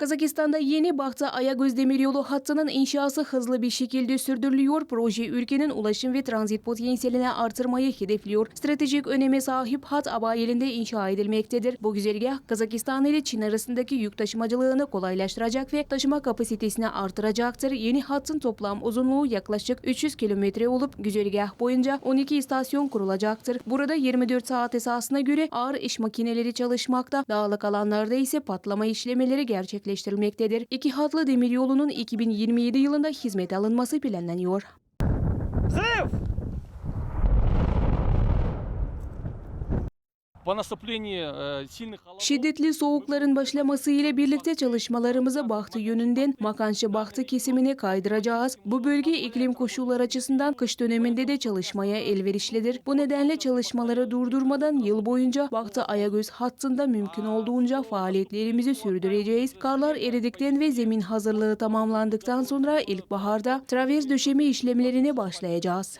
Kazakistan'da yeni Bahtı Ayagöz Demiryolu hattının inşası hızlı bir şekilde sürdürülüyor. Proje ülkenin ulaşım ve transit potansiyelini artırmayı hedefliyor. Stratejik öneme sahip hat abayelinde inşa edilmektedir. Bu güzergah Kazakistan ile Çin arasındaki yük taşımacılığını kolaylaştıracak ve taşıma kapasitesini artıracaktır. Yeni hattın toplam uzunluğu yaklaşık 300 kilometre olup güzergah boyunca 12 istasyon kurulacaktır. Burada 24 saat esasına göre ağır iş makineleri çalışmakta, dağlık alanlarda ise patlama işlemeleri gerçekleştirilmektedir gerçekleştirilmektedir. İki hatlı demiryolunun 2027 yılında hizmete alınması planlanıyor. Zıf! Şiddetli soğukların başlaması ile birlikte çalışmalarımızı Bahtı yönünden Makanşı Bahtı kesimine kaydıracağız. Bu bölge iklim koşulları açısından kış döneminde de çalışmaya elverişlidir. Bu nedenle çalışmaları durdurmadan yıl boyunca Bahtı Ayagöz hattında mümkün olduğunca faaliyetlerimizi sürdüreceğiz. Karlar eridikten ve zemin hazırlığı tamamlandıktan sonra ilkbaharda travers döşeme işlemlerine başlayacağız.